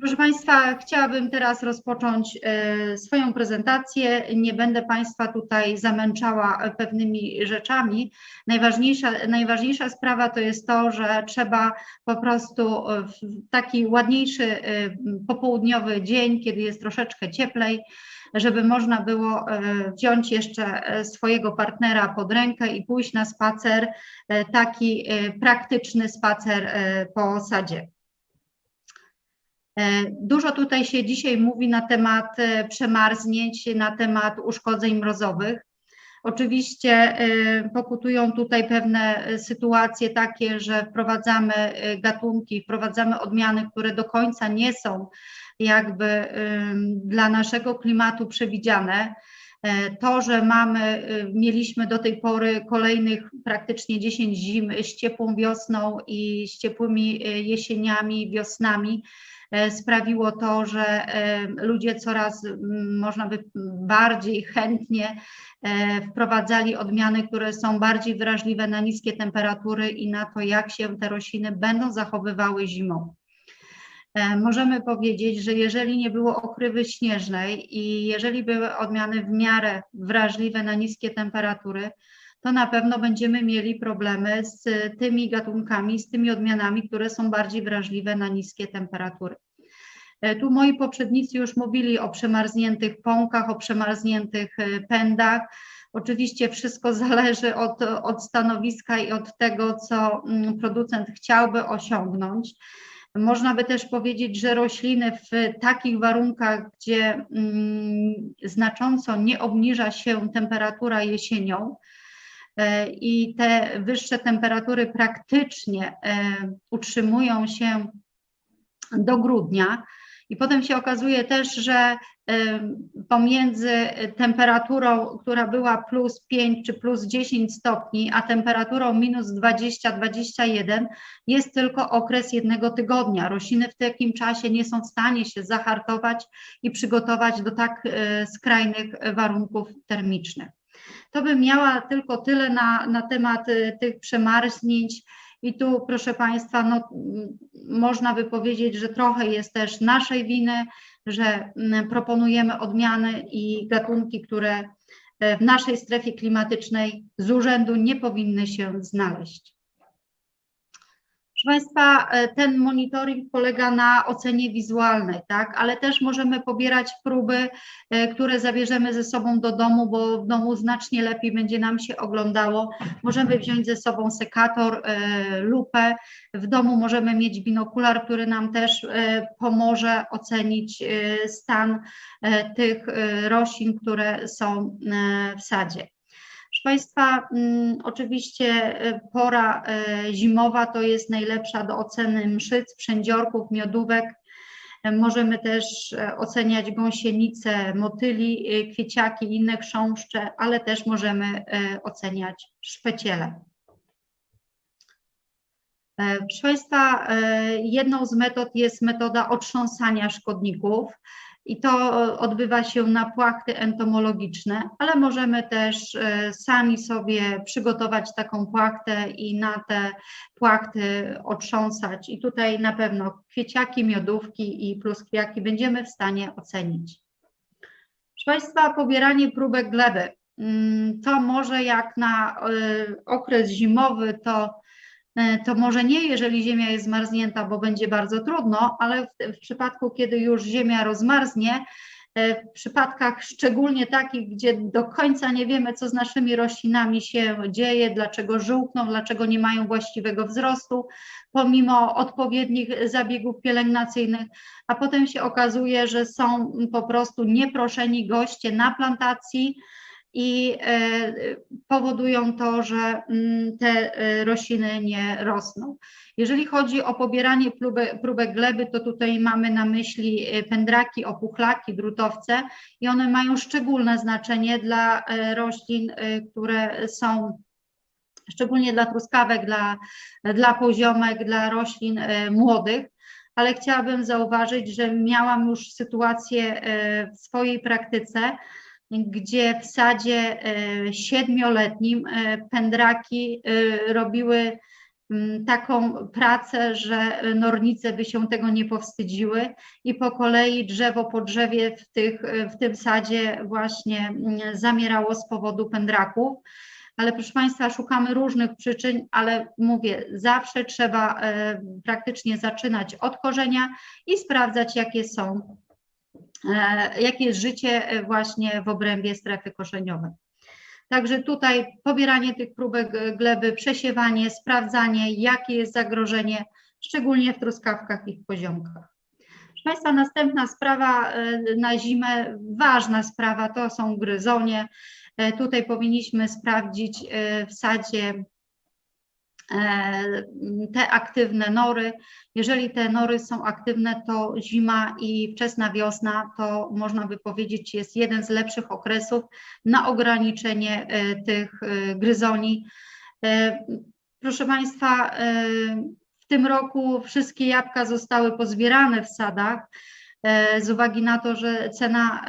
Proszę Państwa, chciałabym teraz rozpocząć e, swoją prezentację. Nie będę Państwa tutaj zamęczała pewnymi rzeczami. Najważniejsza, najważniejsza sprawa to jest to, że trzeba po prostu w taki ładniejszy e, popołudniowy dzień, kiedy jest troszeczkę cieplej, żeby można było e, wziąć jeszcze swojego partnera pod rękę i pójść na spacer, taki praktyczny spacer po sadzie. E, dużo tutaj się dzisiaj mówi na temat e, przemarznięć, na temat uszkodzeń mrozowych. Oczywiście e, pokutują tutaj pewne sytuacje takie, że wprowadzamy gatunki, wprowadzamy odmiany, które do końca nie są jakby dla naszego klimatu przewidziane. To, że mamy, mieliśmy do tej pory kolejnych praktycznie 10 zim z ciepłą wiosną i z ciepłymi jesieniami, wiosnami, sprawiło to, że e, ludzie coraz, można by bardziej chętnie e, wprowadzali odmiany, które są bardziej wrażliwe na niskie temperatury i na to, jak się te rośliny będą zachowywały zimą. Możemy powiedzieć, że jeżeli nie było okrywy śnieżnej i jeżeli były odmiany w miarę wrażliwe na niskie temperatury, to na pewno będziemy mieli problemy z tymi gatunkami, z tymi odmianami, które są bardziej wrażliwe na niskie temperatury. E, tu moi poprzednicy już mówili o przemarzniętych pąkach, o przemarzniętych e, pędach. Oczywiście wszystko zależy od, od stanowiska i od tego, co mm, producent chciałby osiągnąć. Można by też powiedzieć, że rośliny w takich warunkach, gdzie mm, znacząco nie obniża się temperatura jesienią, E, i te wyższe temperatury praktycznie utrzymują się do grudnia. I potem się okazuje też, że e, pomiędzy temperaturą, która była plus 5 czy plus 10 stopni, a temperaturą minus 20-21 jest tylko okres jednego tygodnia. Rośliny w takim czasie nie są w stanie się zahartować i przygotować do tak skrajnych warunków termicznych. To bym miała tylko tyle na, na temat y, tych przemarznięć. I tu, proszę Państwa, no, można by powiedzieć, że trochę jest też naszej winy, że mm, proponujemy odmiany i gatunki, które e, w naszej strefie klimatycznej z urzędu nie powinny się znaleźć. Proszę Państwa, e, ten monitoring polega na ocenie wizualnej, tak, ale też możemy pobierać próby, e, które zabierzemy ze sobą do domu, bo w domu znacznie lepiej będzie nam się oglądało. Możemy wziąć ze sobą sekator, e, lupę. W domu możemy mieć binokular, który nam też pomoże ocenić stan tych roślin, które są w sadzie. Państwa, mm, oczywiście e, pora e, zimowa to jest najlepsza do oceny mszyc, przędziorków, miodówek. E, możemy też oceniać gąsienice, motyli, kwieciaki, inne chrząszcze, ale też możemy oceniać szpeciele. Proszę Państwa, jedną z metod jest metoda otrząsania szkodników i to odbywa się na płachty entomologiczne, ale możemy też e, sami sobie przygotować taką płachtę i na te płachty otrząsać. I tutaj na pewno kwieciaki, miodówki i pluskwiaki będziemy w stanie ocenić. Proszę Państwa, pobieranie próbek gleby. Mm, to może jak na e, okres zimowy, to to może nie, jeżeli ziemia jest zmarznięta, bo będzie bardzo trudno, ale w, w przypadku, kiedy już ziemia rozmarznie, e, w przypadkach szczególnie takich, gdzie do końca nie wiemy, co z naszymi roślinami się dzieje, dlaczego żółkną, dlaczego nie mają właściwego wzrostu, pomimo odpowiednich zabiegów pielęgnacyjnych, a potem się okazuje, że są po prostu nieproszeni goście na plantacji, i e, powodują to, że mm, te e, rośliny nie rosną. Jeżeli chodzi o pobieranie próbek, gleby, to tutaj mamy na myśli e, pędraki, opuchlaki, drutowce i one mają szczególne znaczenie dla roślin, które są szczególnie dla truskawek, dla, dla poziomek, dla roślin młodych, ale chciałabym zauważyć, że miałam już sytuację w swojej praktyce, gdzie w sadzie e, siedmioletnim e, pędraki e, robiły taką pracę, że nornice by się tego nie powstydziły i po kolei drzewo po drzewie w, tych, w tym sadzie właśnie zamierało z powodu pędraków. Ale proszę Państwa, szukamy różnych przyczyn, ale mówię, zawsze trzeba praktycznie zaczynać od korzenia i sprawdzać, jakie są, jakie jest życie e, właśnie w obrębie strefy korzeniowej. Także tutaj pobieranie tych próbek gleby, przesiewanie, sprawdzanie, jakie jest zagrożenie, szczególnie w truskawkach i w poziomkach. Proszę Państwa, następna sprawa na zimę, ważna sprawa, to są gryzonie. E, tutaj powinniśmy sprawdzić e, w sadzie e, te aktywne nory. Jeżeli te nory są aktywne, to zima i wczesna wiosna to można by powiedzieć jest jeden z lepszych okresów na ograniczenie tych gryzoni. Proszę Państwa, w tym roku wszystkie jabłka zostały pozbierane w sadach z uwagi na to, że cena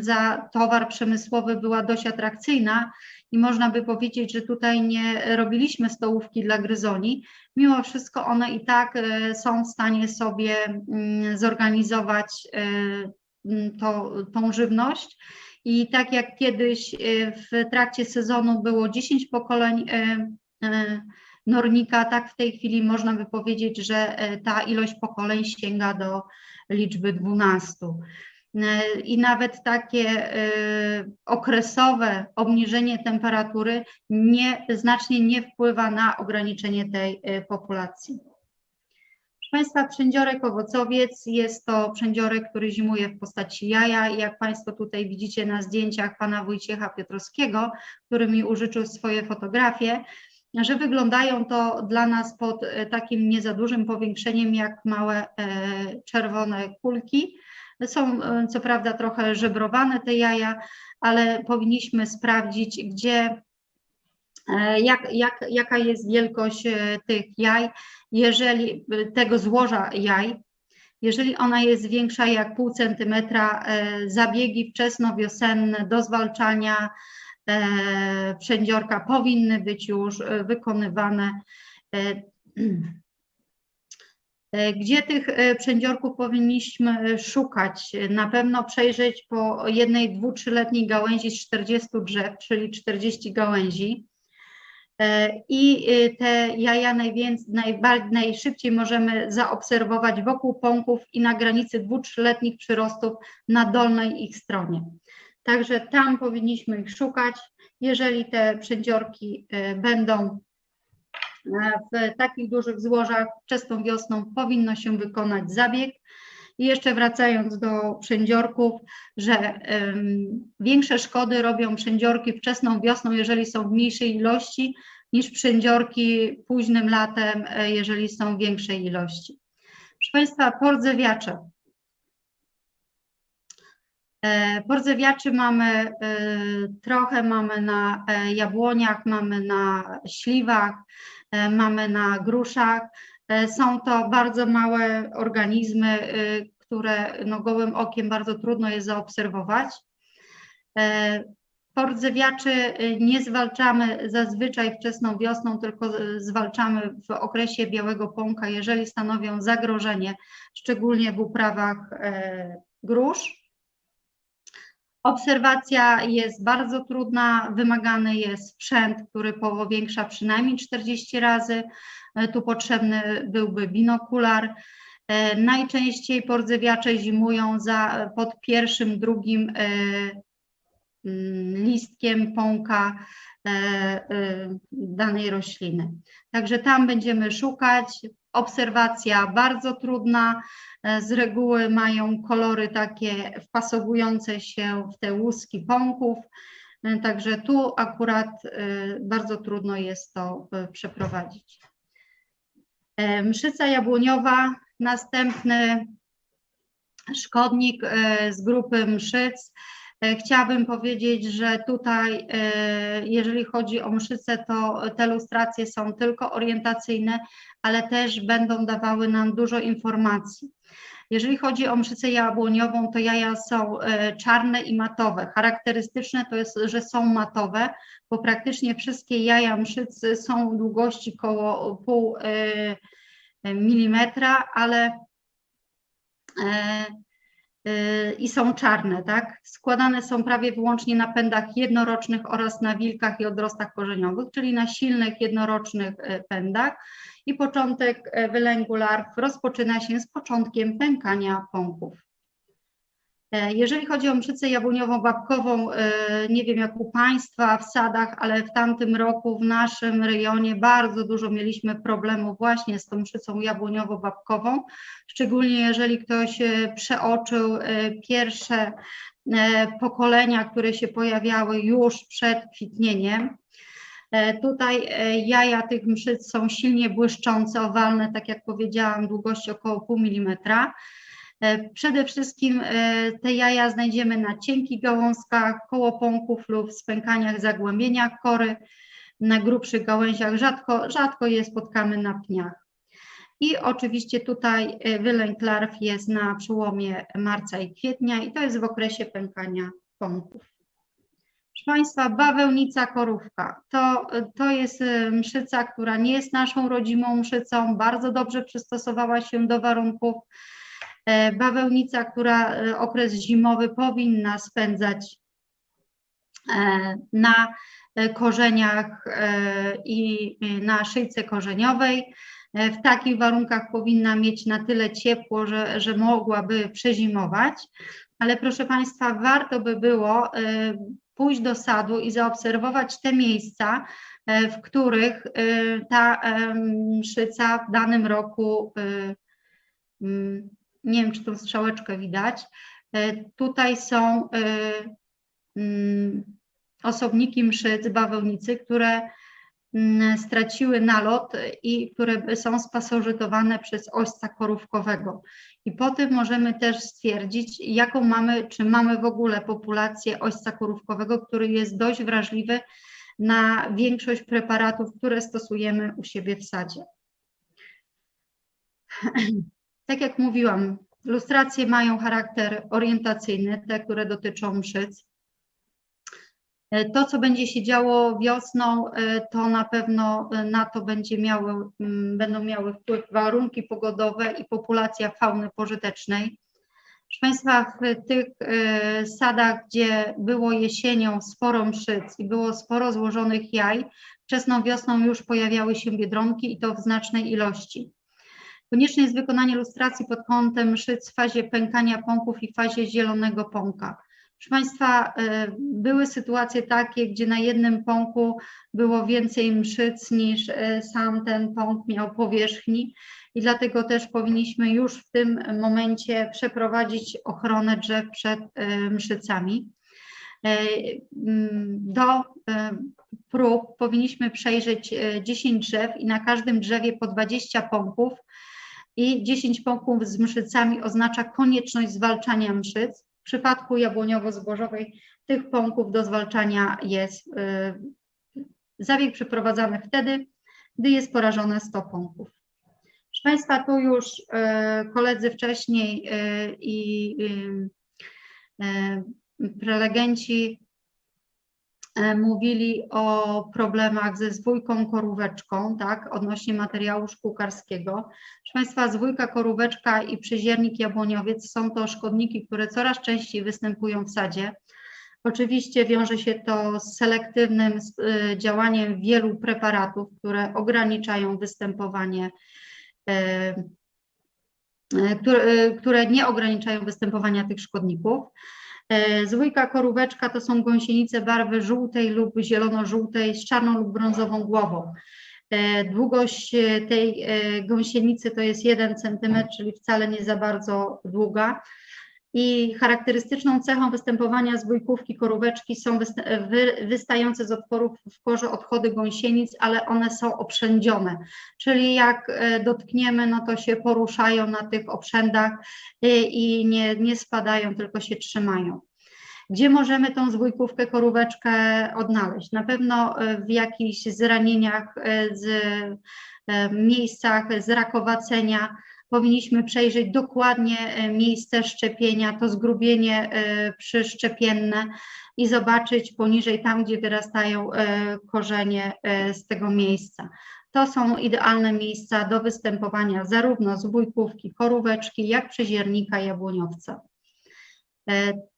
za towar przemysłowy była dość atrakcyjna i można by powiedzieć, że tutaj nie robiliśmy stołówki dla gryzoni. Mimo wszystko one i tak e, są w stanie sobie zorganizować e, to, tą żywność. I tak jak kiedyś e, w trakcie sezonu było 10 pokoleń nornika, tak w tej chwili można by powiedzieć, że ta ilość pokoleń sięga do liczby 12 i nawet takie y, okresowe obniżenie temperatury nie, znacznie nie wpływa na ograniczenie tej y, populacji. Proszę Państwa, przędziorek owocowiec jest to przędziorek, który zimuje w postaci jaja jak Państwo tutaj widzicie na zdjęciach pana Wojciecha Piotrowskiego, który mi użyczył swoje fotografie, że wyglądają to dla nas pod takim nie za dużym powiększeniem jak małe czerwone kulki, są e, co prawda trochę żebrowane te jaja, ale powinniśmy sprawdzić, gdzie, e, jak, jak, jaka jest wielkość e, tych jaj, jeżeli tego złoża jaj. Jeżeli ona jest większa jak pół centymetra, zabiegi wczesnowiosenne do zwalczania przędziorka powinny być już wykonywane gdzie tych e, przędziorków powinniśmy szukać? Na pewno przejrzeć po jednej, dwu, trzyletniej gałęzi z 40 drzew, czyli 40 gałęzi. E, I te jaja najwięcej, najszybciej możemy zaobserwować wokół pąków i na granicy dwu, trzyletnich przyrostów na dolnej ich stronie. Także tam powinniśmy ich szukać. Jeżeli te przędziorki będą w takich dużych złożach wczesną wiosną powinno się wykonać zabieg. I jeszcze wracając do przędziorków, że um, większe szkody robią przędziorki wczesną wiosną, jeżeli są w mniejszej ilości, niż przędziorki późnym latem, e, jeżeli są w większej ilości. Proszę Państwa, pordzewiacze. E, pordzewiaczy mamy e, trochę, mamy na jabłoniach, mamy na śliwach, mamy na gruszach. E, są to bardzo małe organizmy, e, które no, gołym okiem bardzo trudno je zaobserwować. Pordzewiaczy nie zwalczamy zazwyczaj wczesną wiosną, tylko zwalczamy w okresie białego pąka, jeżeli stanowią zagrożenie, szczególnie w uprawach grusz. Obserwacja jest bardzo trudna, wymagany jest sprzęt, który powiększa przynajmniej 40 razy. E, tu potrzebny byłby binokular. E, najczęściej pordzewiacze zimują za, pod pierwszym, drugim e, listkiem pąka danej rośliny. Także tam będziemy szukać. Obserwacja bardzo trudna, E, z reguły mają kolory takie wpasowujące się w te łuski pąków, e, także tu akurat e, bardzo trudno jest to przeprowadzić. Mszyca jabłoniowa, następny szkodnik z grupy mszyc. Chciałabym powiedzieć, że tutaj, jeżeli chodzi o mszyce, to te lustracje są tylko orientacyjne, ale też będą dawały nam dużo informacji. Jeżeli chodzi o mszycę jabłoniową, to jaja są e, czarne i matowe. Charakterystyczne to jest, że są matowe, bo praktycznie wszystkie jaja mszycy są długości koło pół e, milimetra, ale i są czarne, tak? Składane są prawie wyłącznie na pędach jednorocznych oraz na wilkach i odrostach korzeniowych, czyli na silnych jednorocznych pędach i początek e, wylęgu larw rozpoczyna się z początkiem pękania pąków. E, jeżeli chodzi o mszycę jabłoniową babkową, e, nie wiem jak u Państwa w sadach, ale w tamtym roku w naszym rejonie bardzo dużo mieliśmy problemów właśnie z tą mszycą jabłoniowo-babkową, szczególnie jeżeli ktoś przeoczył pierwsze pokolenia, które się pojawiały już przed kwitnieniem. E, tutaj e, jaja tych mszyc są silnie błyszczące, owalne, tak jak powiedziałam, długości około pół milimetra. E, przede wszystkim te jaja znajdziemy na cienkich gałązkach, koło pąków lub spękaniach, zagłębieniach kory, na grubszych gałęziach rzadko, rzadko je spotkamy na pniach. I oczywiście tutaj wylęk larw jest na przełomie marca i kwietnia i to jest w okresie pękania pąków. Proszę Państwa, bawełnica korówka. To, to jest mszyca, która nie jest naszą rodzimą mszycą, bardzo dobrze przystosowała się do warunków. E, bawełnica, która y, okres zimowy powinna spędzać e, na e, korzeniach i na szyjce korzeniowej. W takich warunkach powinna mieć na tyle ciepło, że, że mogłaby przezimować, ale proszę Państwa, warto by było pójść do sadu i zaobserwować te miejsca, e, w których e, ta mszyca w danym roku, e, nie wiem czy tą strzałeczkę widać, tutaj są mm, osobniki mszyc, bawełnicy, które mm, straciły nalot i które są spasożytowane przez ośca korówkowego. I po tym możemy też stwierdzić, jaką mamy, czy mamy w ogóle populację ośca korówkowego, który jest dość wrażliwy na większość preparatów, które stosujemy u siebie w sadzie. Tak jak mówiłam, lustracje mają charakter orientacyjny, te, które dotyczą mszyc. E, to, co będzie się działo wiosną, e, to na pewno e, na to będzie miały, mm, będą miały wpływ warunki pogodowe i populacja fauny pożytecznej. Proszę Państwa, w tych sadach, gdzie było jesienią sporo mszyc i było sporo złożonych jaj, wczesną wiosną już pojawiały się biedronki i to w znacznej ilości. Konieczne jest wykonanie lustracji pod kątem mszyc w fazie pękania pąków i fazie zielonego pąka. Proszę Państwa, y, były sytuacje takie, gdzie na jednym pąku było więcej mszyc niż y, sam ten pąk miał powierzchni i dlatego też powinniśmy już w tym momencie przeprowadzić ochronę drzew przed y, mszycami. Mm, do prób powinniśmy przejrzeć 10 drzew i na każdym drzewie po 20 pąków i 10 pąków z mszycami oznacza konieczność zwalczania mszyc. W przypadku jabłoniowo-zbożowej tych pąków do zwalczania jest y, zabieg przeprowadzany wtedy, gdy jest porażone 100 pąków. Proszę Państwa, tu już y, koledzy wcześniej y, i prelegenci E, mówili o problemach ze zwójką koróweczką, tak, odnośnie materiału szkółkarskiego. Proszę Państwa, zwójka koróweczka i przyziernik jabłoniowiec są to szkodniki, które coraz częściej występują w sadzie. Oczywiście wiąże się to z selektywnym e, działaniem wielu preparatów, które ograniczają występowanie, e, które, które nie ograniczają występowania tych szkodników. E, zwójka koróweczka to są gąsienice barwy żółtej lub zielono-żółtej z czarną lub brązową głową. E, długość e, tej gąsienicy to jest 1 cm, czyli wcale nie za bardzo długa. I charakterystyczną cechą występowania zwójkówki koróweczki są wystające z otworów w korze odchody gąsienic, ale one są oprzędzione, czyli jak dotkniemy, no to się poruszają na tych oprzędach i nie, nie spadają, tylko się trzymają. Gdzie możemy tą zwójkówkę, koróweczkę odnaleźć? Na pewno w jakichś zranieniach, z miejscach zrakowacenia, powinniśmy przejrzeć dokładnie e, miejsce szczepienia, to zgrubienie e, przyszczepienne i zobaczyć poniżej tam, gdzie wyrastają e, korzenie z tego miejsca. To są idealne miejsca do występowania zarówno z bójkówki, choróweczki, jak przeziernika jabłoniowca.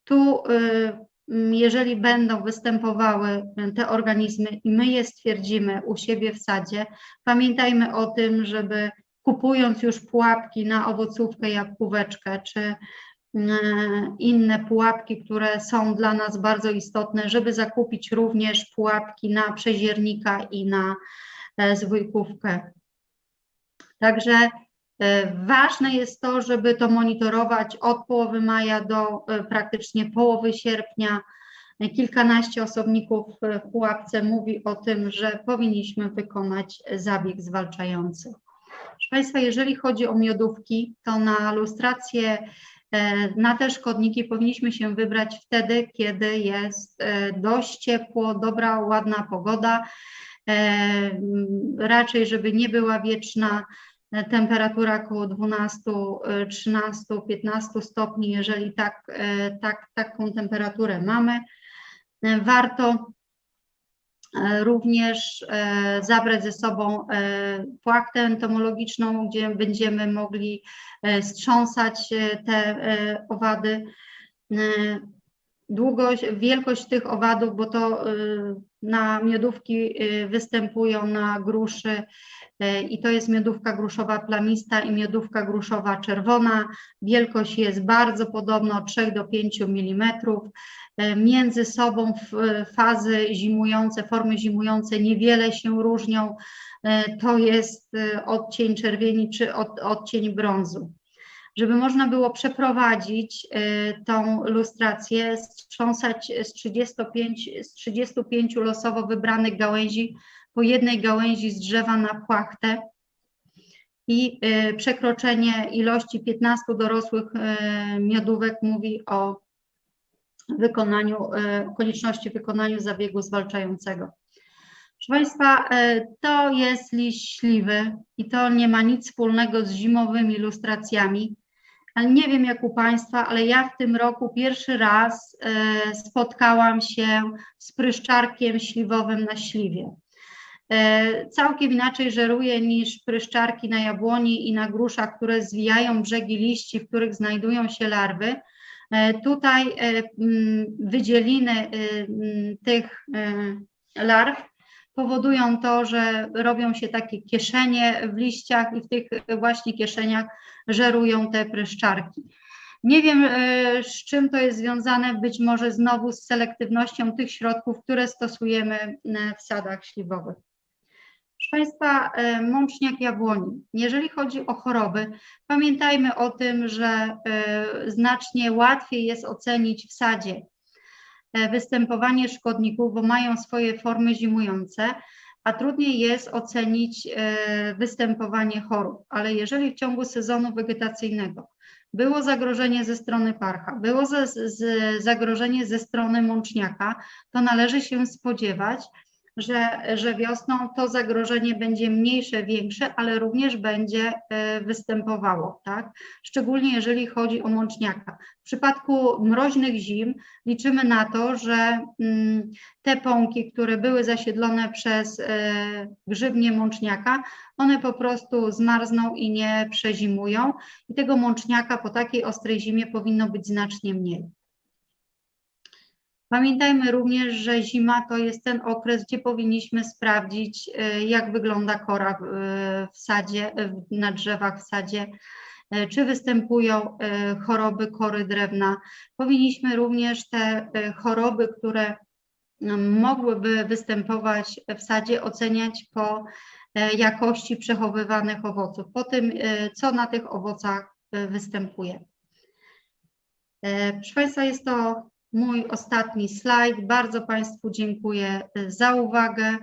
Tu jeżeli będą występowały te organizmy i my je stwierdzimy u siebie w sadzie, pamiętajmy o tym, żeby kupując już pułapki na owocówkę, jabłkóweczkę, czy inne pułapki, które są dla nas bardzo istotne, żeby zakupić również pułapki na przeziernika i na e, zwójkówkę. Także e, ważne jest to, żeby to monitorować od połowy maja do e, praktycznie połowy sierpnia. Kilkanaście osobników w pułapce mówi o tym, że powinniśmy wykonać zabieg zwalczający. Proszę Państwa, jeżeli chodzi o miodówki, to na lustrację e, na te szkodniki powinniśmy się wybrać wtedy, kiedy jest e, dość ciepło, dobra, ładna pogoda. E, raczej, żeby nie była wieczna temperatura około 12, 13, 15 stopni, jeżeli tak, tak, taką temperaturę mamy. Warto również e, zabrać ze sobą e, płachtę entomologiczną, gdzie będziemy mogli strząsać te owady. Długość, wielkość tych owadów, bo to na miodówki występują na gruszy i to jest miodówka gruszowa plamista i miodówka gruszowa czerwona. Wielkość jest bardzo podobna, od 3 do 5 mm. E, między sobą fazy zimujące, formy zimujące niewiele się różnią. E, to jest e, odcień czerwieni czy od, odcień brązu. Żeby można było przeprowadzić tą lustrację, strząsać z 35, z 35 losowo wybranych gałęzi po jednej gałęzi z drzewa na płachtę i przekroczenie ilości 15 dorosłych miodówek mówi o wykonaniu, e, konieczności wykonania zabiegu zwalczającego. Proszę Państwa, e, to jest liść śliwy i to nie ma nic wspólnego z zimowymi ilustracjami, ale nie wiem jak u Państwa, ale ja w tym roku pierwszy raz e, spotkałam się z pryszczarkiem śliwowym na śliwie. Całkiem inaczej żeruje niż pryszczarki na jabłoni i na gruszach, które zwijają brzegi liści, w których znajdują się larwy. E, tutaj e, wydzieliny e, tych larw powodują to, że robią się takie kieszenie w liściach i w tych właśnie kieszeniach żerują te pryszczarki. Nie wiem, z czym to jest związane, być może znowu z selektywnością tych środków, które stosujemy w sadach śliwowych. Proszę Państwa, e, mączniak jabłoni. Jeżeli chodzi o choroby, pamiętajmy o tym, że e, znacznie łatwiej jest ocenić w sadzie e, występowanie szkodników, bo mają swoje formy zimujące, a trudniej jest ocenić występowanie chorób. Ale jeżeli w ciągu sezonu wegetacyjnego było zagrożenie ze strony parcha, było zagrożenie ze strony mączniaka, to należy się spodziewać, że, że wiosną to zagrożenie będzie mniejsze, większe, ale również będzie e, występowało, tak? Szczególnie jeżeli chodzi o mączniaka. W przypadku mroźnych zim liczymy na to, że mm, te pąki, które były zasiedlone przez e, grzybnie mączniaka, one po prostu zmarzną i nie przezimują i tego mączniaka po takiej ostrej zimie powinno być znacznie mniej. Pamiętajmy również, że zima to jest ten okres, gdzie powinniśmy sprawdzić, y, jak wygląda kora w sadzie, na drzewach w sadzie, y, czy występują y, choroby kory drewna. Powinniśmy również te choroby, które mogłyby występować w sadzie, oceniać po jakości przechowywanych owoców, po tym, co na tych owocach występuje. Proszę Państwa, jest to mój ostatni slajd. Bardzo Państwu dziękuję za uwagę.